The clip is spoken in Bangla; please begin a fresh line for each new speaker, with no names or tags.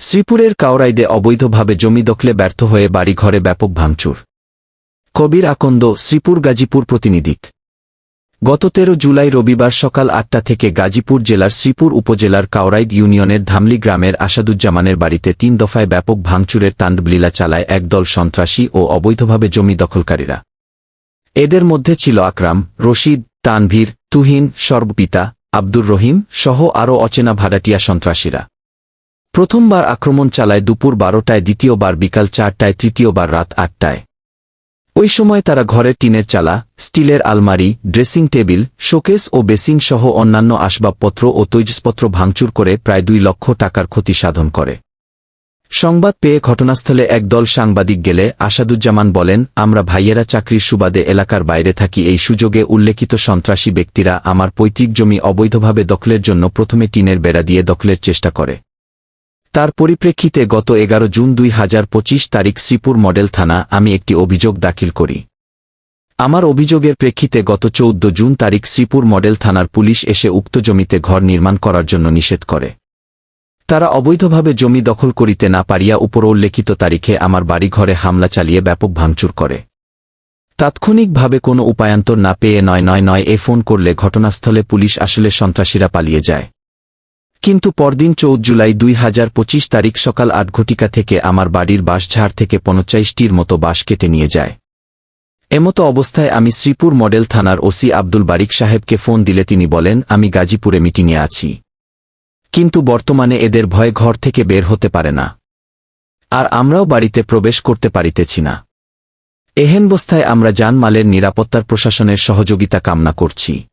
শ্রীপুরের কাওরাইদে অবৈধভাবে জমি দখলে ব্যর্থ হয়ে বাড়িঘরে ব্যাপক ভাঙচুর। কবির আকন্দ, শ্রীপুর গাজীপুর প্রতিনিধিক। গত তেরো জুলাই রবিবার সকাল আটটা থেকে গাজীপুর জেলার শ্রীপুর উপজেলার কাওরাইদ ইউনিয়নের ধামলি গ্রামের আসাদুজ্জামানের বাড়িতে তিন দফায় ব্যাপক ভাঙচুরের তাণ্ডবলীলা চালায় একদল সন্ত্রাসী ও অবৈধভাবে জমি দখলকারীরা। এদের মধ্যে ছিল আকরাম, রশিদ, তানভীর, তুহিন, সর্বপিতা, আব্দুর রহিম সহ আরও অচেনা ভাড়াটিয়া সন্ত্রাসীরা। প্রথমবার আক্রমণ চালায় দুপুর বারোটায়, দ্বিতীয়বার বিকাল চারটায়, তৃতীয়বার রাত আটটায়। ওই সময় তারা ঘরের টিনের চালা, স্টিলের আলমারি, ড্রেসিং টেবিল, শোকেস ও বেসিং সহ অন্যান্য আসবাবপত্র ও তৈজসপত্র ভাঙচুর করে প্রায় দুই লক্ষ টাকার ক্ষতি সাধন করে। সংবাদ পেয়ে ঘটনাস্থলে একদল সাংবাদিক গেলে আসাদুজ্জামান বলেন, আমরা ভাইয়েরা চাকরির সুবাদে এলাকার বাইরে থাকি। এই সুযোগে উল্লেখিত সন্ত্রাসী ব্যক্তিরা আমার পৈতৃক জমি অবৈধভাবে দখলের জন্য প্রথমে টিনের বেড়া দিয়ে দখলের চেষ্টা করে। তার পরিপ্রেক্ষিতে গত এগারো জুন দুই হাজার পঁচিশ তারিখ শ্রীপুর মডেল থানা আমি একটি অভিযোগ দাখিল করি। আমার অভিযোগের প্রেক্ষিতে গত চৌদ্দ জুন তারিখ শ্রীপুর মডেল থানার পুলিশ এসে উক্ত জমিতে ঘর নির্মাণ করার জন্য নিষেধ করে। তারা অবৈধভাবে জমি দখল করিতে না পারিয়া উপর উল্লেখিত তারিখে আমার বাড়িঘরে হামলা চালিয়ে ব্যাপক ভাঙচুর করে। তাৎক্ষণিকভাবে কোনো উপায়ান্তর না পেয়ে নয় নয় নয় এ ফোন করলে ঘটনাস্থলে পুলিশ আসলে সন্ত্রাসীরা পালিয়ে যায়। কিন্তু পরদিন চৌদ্দ জুলাই দুই হাজার পঁচিশ তারিখ সকাল আট ঘটিকা থেকে আমার বাড়ির বাঁশঝাড় থেকে পঞ্চাশটির মতো বাঁশ কেটে নিয়ে যায়। এমতো অবস্থায় আমি শ্রীপুর মডেল থানার ওসি আব্দুল বারিক সাহেবকে ফোন দিলে তিনি বলেন, আমি গাজীপুরে মিটিংয়ে আছি। কিন্তু বর্তমানে এদের ভয়ে ঘর থেকে বের হতে পারে না। আর আমরাও বাড়িতে প্রবেশ করতে পারিতেছি না। এহেন বস্থায় আমরা জানমালের নিরাপত্তার প্রশাসনের সহযোগিতা কামনা করছি।